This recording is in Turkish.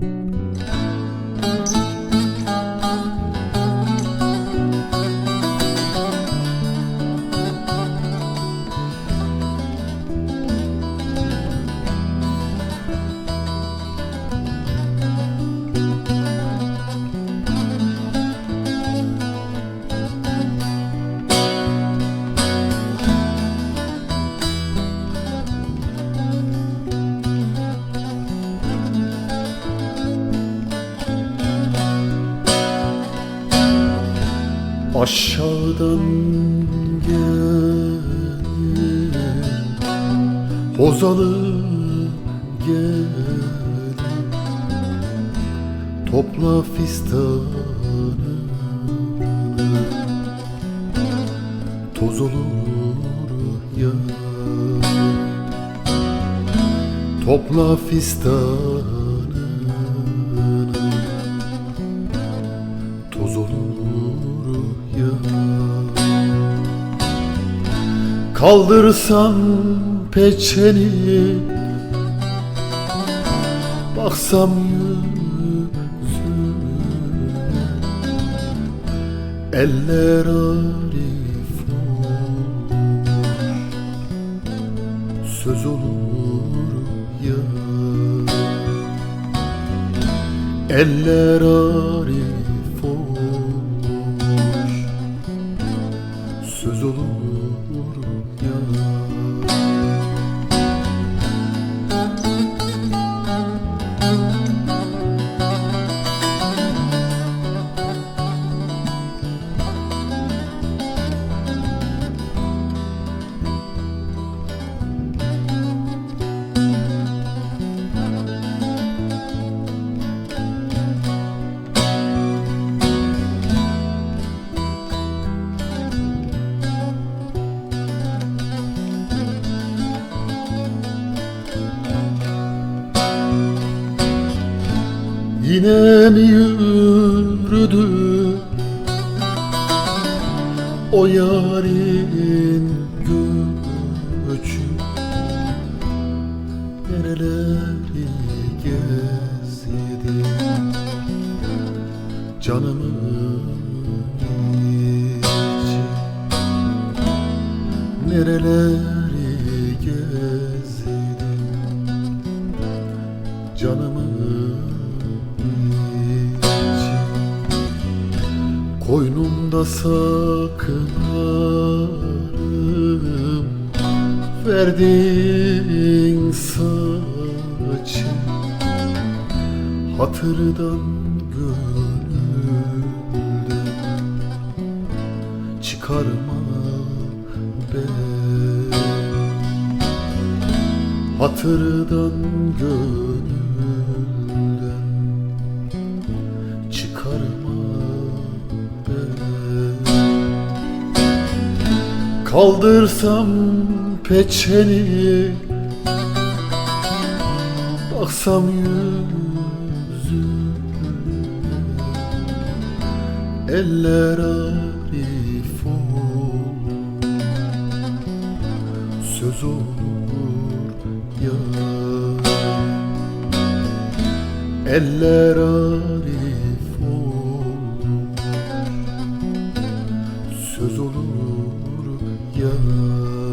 Mm-hmm. Aşağıdan gel Hozalı gel. Topla fistanı Toz olur ya. Topla fistanı Kaldırsam peçeni Baksam yüzüne. Eller arif olur Söz olur ya. Eller arif Yine mi yürüdü? O yarın göçü Nereleri gezdi? Canımın içi Nereleri gezdi? Canımın Koynumda sakınarım Verdin saçı Hatırdan gönülden Çıkarma ben Hatırdan gönülden Kaldırsam peçeni Baksam yüzüne Eller arif olur Söz olur ya. Eller arif olur Söz olur gönül.